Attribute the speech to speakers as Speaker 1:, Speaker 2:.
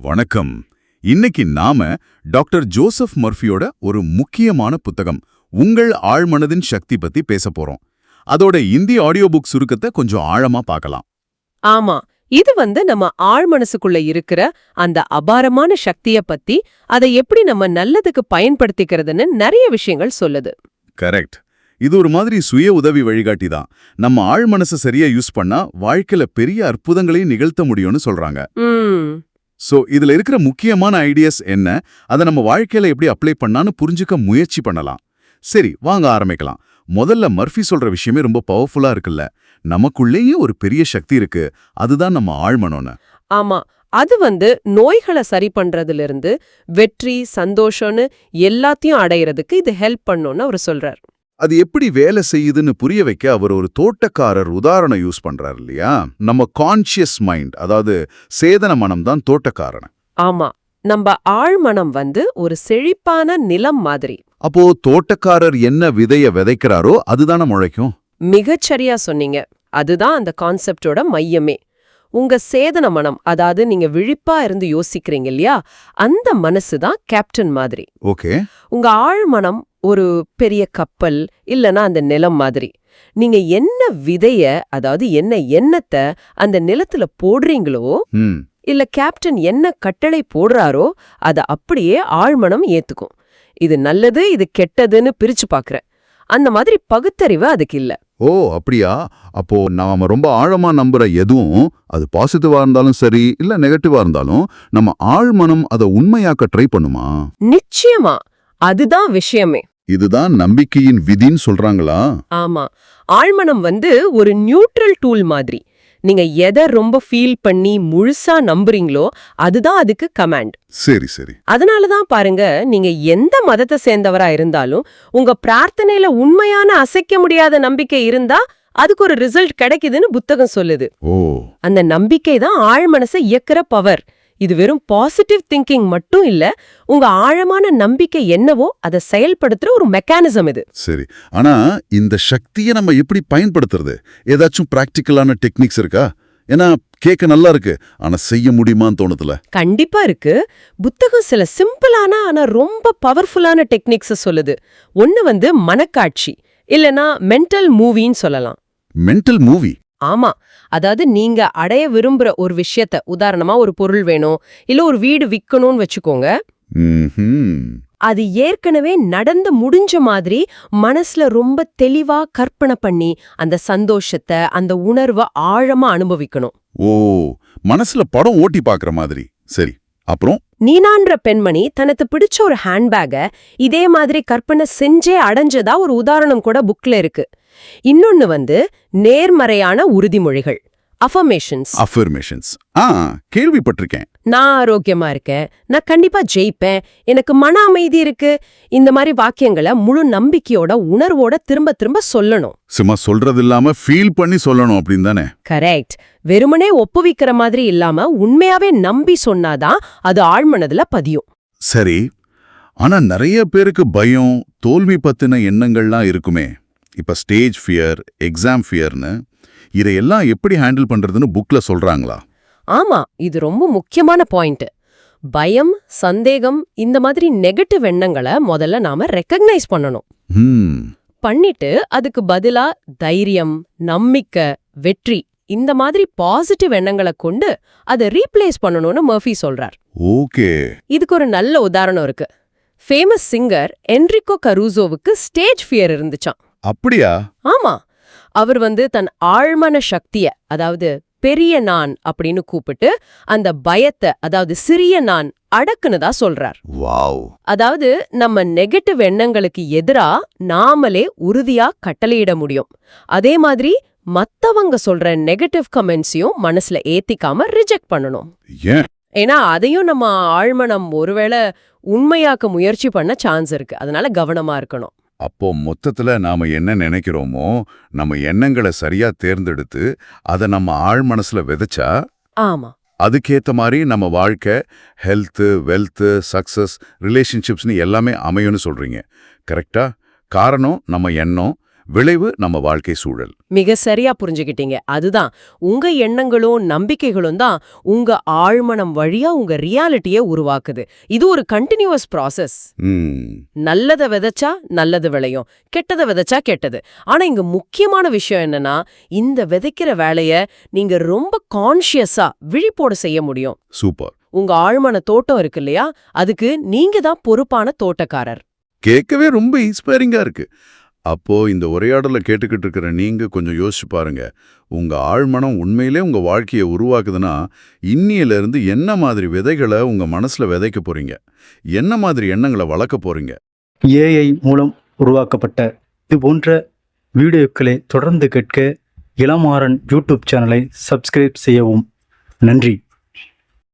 Speaker 1: வணக்கம். இன்னைக்கு நாம டாக்டர் ஜோசப் மர்ஃபியோட ஒரு முக்கியமான புத்தகம் உங்கள் ஆழ்மனதின் சக்தி பத்தி பேச போறோம். அதோட இந்தி ஆடியோ புக் சுருக்கத்தை கொஞ்சம் ஆழமா பார்க்கலாம்.
Speaker 2: ஆமா இது வந்து நம்ம ஆழ் மனசுக்குள்ள இருக்கிற அந்த அபாரமான சக்திய பத்தி அதை எப்படி நம்ம நல்லதுக்கு பயன்படுத்திக்கிறதுன்னு நிறைய விஷயங்கள் சொல்லுது.
Speaker 1: கரெக்ட். இது ஒரு மாதிரி சுய உதவி வழிகாட்டி தான். நம்ம ஆழ் மனசை சரியா யூஸ் பண்ணா வாழ்க்கையில பெரிய அற்புதங்களையும் நிகழ்த்த முடியும்னு சொல்றாங்க.
Speaker 2: ஸோ
Speaker 1: சோ இதுல இருக்கிற முக்கியமான ஐடியாஸ் என்ன? அதை நம்ம வாழ்க்கையில எப்படி அப்ளை பண்ணான்னு புரிஞ்சுக்க முயற்சி பண்ணலாம். சரி வாங்க ஆரம்பிக்கலாம். முதல்ல மர்ஃபி சொல்ற விஷயமே ரொம்ப பவர்ஃபுல்லா இருக்குல்ல. நமக்குள்ளேயே ஒரு பெரிய சக்தி இருக்கு. அதுதான் நம்ம ஆழ்மனோன்னு.
Speaker 2: ஆமா. அது வந்து நோய்களை சரி பண்றதுல இருந்து வெற்றி சந்தோஷம்னு எல்லாத்தையும் அடையறதுக்கு இது ஹெல்ப் பண்ணும்னு அவர் சொல்றார்.
Speaker 1: அது எப்படி வேலை செய்யுதுன்னு புரிய வைக்க அவர் ஒரு தோட்டக்காரர் உதாரணம் யூஸ் பண்றாரு இல்லையா? நம்ம கான்ஷியஸ் மைண்ட் அதாவது சேதன மனம் தான் தோட்டக்காரன்.
Speaker 2: ஆமா. நம்ம ஆழ்மனம் வந்து ஒரு செழிப்பான நிலம் மாதிரி.
Speaker 1: அப்போ தோட்டக்காரர் என்ன விதைய விதைக்கிறாரோ அதுதானே முளைக்கும்?
Speaker 2: மிகச்சரியா சொன்னீங்க. அதுதான் அந்த கான்செப்டோட மையமே. உங்க சேதன மனம் அதாவது நீங்க விழிப்பா இருந்து யோசிக்கிறீங்க இல்லையா? அந்த மனசு தான் கேப்டன் மாதிரி.
Speaker 1: ஓகே.
Speaker 2: உங்க ஆழ்மனம் ஒரு பெரிய கப்பல் இல்லனா அந்த நிலம் மாதிரி. நீங்க என்ன விதைய அதாவது என்ன எண்ணத்தை அந்த நிலத்துல போடுறீங்களோ இல்ல கேப்டன் என்ன கட்டளை போடுறாரோ அத அப்படியே ஆழ்மனம் ஏத்துக்கும். இது நல்லது இது கெட்டதுன்னு பிரிச்சு பாக்குறேன். அந்த மாதிரி பகுத்தறிவு அதுக்கு இல்ல.
Speaker 1: ஓ அப்படியா? அப்போ நாம ரொம்ப ஆழமா நம்புற எதுவும் அது பாசிட்டிவா இருந்தாலும் சரி இல்ல நெகட்டிவா இருந்தாலும் நம்ம ஆழ்மனம் அதை உண்மையாக்க ட்ரை பண்ணுமா?
Speaker 2: நிச்சயமா. அதுதான் விஷயமே.
Speaker 1: இதுதான் நம்பிக்கையின் விதின்னு சொல்றாங்களா?
Speaker 2: ஆமா. ஆழ்மனம் வந்து ஒரு நியூட்ரல் டூல் மாதிரி. நீங்க எதை ரொம்ப ஃபீல் பண்ணி முழுசா நம்புறீங்களோ அதுதான் அதுக்கு கமாண்ட்
Speaker 1: சரி சரி.
Speaker 2: அதனால தான் பாருங்க நீங்க எந்த மதத்தை சேர்ந்தவரா இருந்தாலும் உங்க பிரார்த்தனையில உண்மையான அசைக்க முடியாத நம்பிக்கை இருந்தா அதுக்கு ஒரு ரிசல்ட் கிடைக்குதுன்னு புத்தகம் சொல்லுது.
Speaker 1: ஓ.
Speaker 2: அந்த நம்பிக்கை தான் ஆழ்மனசை இயக்குற பவர் இது வெறும் பாசிட்டிவ் திங்கிங் மட்டும் இல்ல உங்க ஆழமான நம்பிக்கை என்னவோ அதை செயல்படுத்துற ஒரு மெக்கானிசம் இது.
Speaker 1: சரி. ஆனா இந்த சக்தியை நம்ம எப்படி பயன்படுத்துறது? ஏதாச்சும் பிராக்டிக்கலான டெக்னிக்ஸ் இருக்கா? ஏன்னா கேட்க நல்லா இருக்கு ஆனா செய்ய முடியுமான்னு தோணுதுல.
Speaker 2: கண்டிப்பா இருக்கு. புத்தகம் சில சிம்பிளான ஆனா ரொம்ப பவர்ஃபுல்லான டெக்னிக்ஸ் சொல்லுது. ஒன்னு வந்து மனக்காட்சி இல்லனா மென்டல் மூவின்னு சொல்லலாம்.
Speaker 1: மென்டல் மூவி
Speaker 2: ஆமா. அதாவது நீங்க அடைய விரும்புற ஒரு விஷயத்த உதாரணமா ஒரு பொருள் வேணும் இல்ல ஒரு வீடு விக்கணும்னு வச்சுக்கோங்க. அது ஏற்கனவே நடந்து முடிஞ்ச மாதிரி மனசுல ரொம்ப தெளிவா கற்பனை பண்ணி அந்த சந்தோஷத்தை அந்த உணர்வை ஆழமா அனுபவிக்கணும்.
Speaker 1: ஓ மனசுல படம் ஓட்டி பாக்குற மாதிரி. சரி அப்புறம்?
Speaker 2: நீனான்ற பெண்மணி தனக்கு பிடிச்ச ஒரு ஹேண்ட்பேக இதே மாதிரி கற்பனை செஞ்சே அடைஞ்சதா ஒரு உதாரணம் கூட புக்ல இருக்கு. இன்னொன்னு வந்து நேர்மறையான உறுதிமொழிகள் அஃபர்மேஷன்ஸ்
Speaker 1: அஃபர்மேஷன்ஸ் ஆ கேள்விப்பட்டிருக்கேன்.
Speaker 2: நான் ஆரோக்கியமா இருக்கேன் நான் கண்டிப்பா ஜெயிப்பேன் எனக்கு மன அமைதி இருக்கு. இந்த மாதிரி வாக்கியங்களை முழு நம்பிக்கையோட உணர்வோட திரும்ப திரும்ப சொல்லணும்.
Speaker 1: சும்மா சொல்றது இல்லாம ஃபீல் பண்ணி சொல்லணும் அப்படின்னு தானே?
Speaker 2: கரெக்ட் வெறுமனே ஒப்புவிக்கிற மாதிரி இல்லாம உண்மையாவே நம்பி சொன்னாதான் அது ஆழ்மனதுல பதியும்.
Speaker 1: சரி. ஆனா நிறைய பேருக்கு பயம் தோல்வி பத்தின எண்ணங்கள்லாம் இருக்குமே. இப்ப ஸ்டேஜ் ஃபியர் எக்ஸாம் ஃபியர்னு இதையெல்லாம் எப்படி ஹேண்டில் பண்றதுன்னு புக்ல சொல்றாங்களா?
Speaker 2: ஆமா இது ரொம்ப முக்கியமான பாயிண்ட் பயம் சந்தேகம் இந்த மாதிரி நெகட்டிவ் எண்ணங்களை முதல்ல நாம ரெக்கக்னைஸ் பண்ணணும். பண்ணிட்டு அதுக்கு பதிலா தைரியம் நம்பிக்கை வெற்றி இந்த மாதிரி பாசிட்டிவ் எண்ணங்களை கொண்டு அதை ரீப்ளேஸ் பண்ணணும்னு மர்ஃபி சொல்றார்.
Speaker 1: ஓகே.
Speaker 2: இதுக்கு ஒரு நல்ல உதாரணம் இருக்கு. ஃபேமஸ் சிங்கர் என்ரிகோ கரூசோவுக்கு ஸ்டேஜ் ஃபியர் இருந்துச்சாம்.
Speaker 1: அப்படியா?
Speaker 2: ஆமா. அவர் வந்து தன் ஆழ்மன சக்திய அதாவது பெரிய நான் அப்படின்னு கூப்பிட்டு அந்த பயத்தை அதாவது சிறிய நான் அடக்குனதா சொல்றார்.
Speaker 1: வாவ்.
Speaker 2: அதாவது நம்ம நெகட்டிவ் எண்ணங்களுக்கு எதிரா நாமளே உறுதியா கட்டளையிட முடியும். அதே மாதிரி மத்தவங்க சொல்ற நெகட்டிவ் கமெண்ட்ஸையும் மனசுல ஏத்திக்காம ரிஜெக்ட் பண்ணணும்.
Speaker 1: ஏன்?
Speaker 2: ஏன்னா அதையும் நம்ம ஆழ்மனம் ஒருவேளை உண்மையாக்க முயற்சி பண்ண சான்ஸ் இருக்கு. அதனால கவனமா இருக்கணும்.
Speaker 1: அப்போ மொத்தத்துல நாம என்ன நினைக்கிறோமோ நம்ம எண்ணங்களை சரியா தேர்ந்தெடுத்து அதை நம்ம ஆழ் மனசுல விதைச்சா
Speaker 2: ஆமா.
Speaker 1: அதுக்கேத்த மாதிரி நம்ம வாழ்க்கை ஹெல்த்து வெல்த்து சக்சஸ் ரிலேஷன்ஷிப்ஸ்னு எல்லாமே அமையும்னு சொல்றீங்க. கரெக்டா காரணம் நம்ம எண்ணம் விளைவு நம்ம வாழ்க்கை சூழல்.
Speaker 2: மிக சரியா புரிஞ்சுக்கிட்டீங்க அதுதான் உங்க எண்ணங்களும் நம்பிக்கைகளும் தான் உங்க ஆழ்மனம் வழியா உங்க ரியாலிட்டியை உருவாக்குது. இது ஒரு கண்டினியூவஸ் ப்ராசஸ்
Speaker 1: ம்.
Speaker 2: நல்லத விதைச்சா நல்லது விளையும். கெட்டத விதைச்சா கெட்டது. ஆனா இங்க முக்கியமான விஷயம் என்னன்னா இந்த விதைக்கிற வேலைய நீங்க ரொம்ப கான்ஷியஸா விழிப்போட செய்ய முடியும்.
Speaker 1: சூப்பர்.
Speaker 2: உங்க ஆழ்மன தோட்டம் இருக்கு இல்லையா அதுக்கு நீங்க தான் பொறுப்பான தோட்டக்காரர்.
Speaker 1: கேட்கவே ரொம்ப இன்ஸ்பைரிங்கா இருக்கு. அப்போ இந்த உரையாடலை கேட்டுக்கிட்டு இருக்கிற நீங்க கொஞ்சம் யோசிச்சு பாருங்க. உங்க ஆழ்மனம் உண்மையிலே உங்க வாழ்க்கையை உருவாக்குதுன்னா இன்னியில இருந்து என்ன மாதிரி விதைகளை உங்க மனசுல விதைக்க போறீங்க? என்ன மாதிரி எண்ணங்களை வளர்க்க போறீங்க?
Speaker 3: ஏஐ மூலம் உருவாக்கப்பட்ட இது போன்ற வீடியோக்களை தொடர்ந்து கேட்க இளமாறன் யூடியூப் சேனலை சப்ஸ்கிரைப் செய்யவும். நன்றி.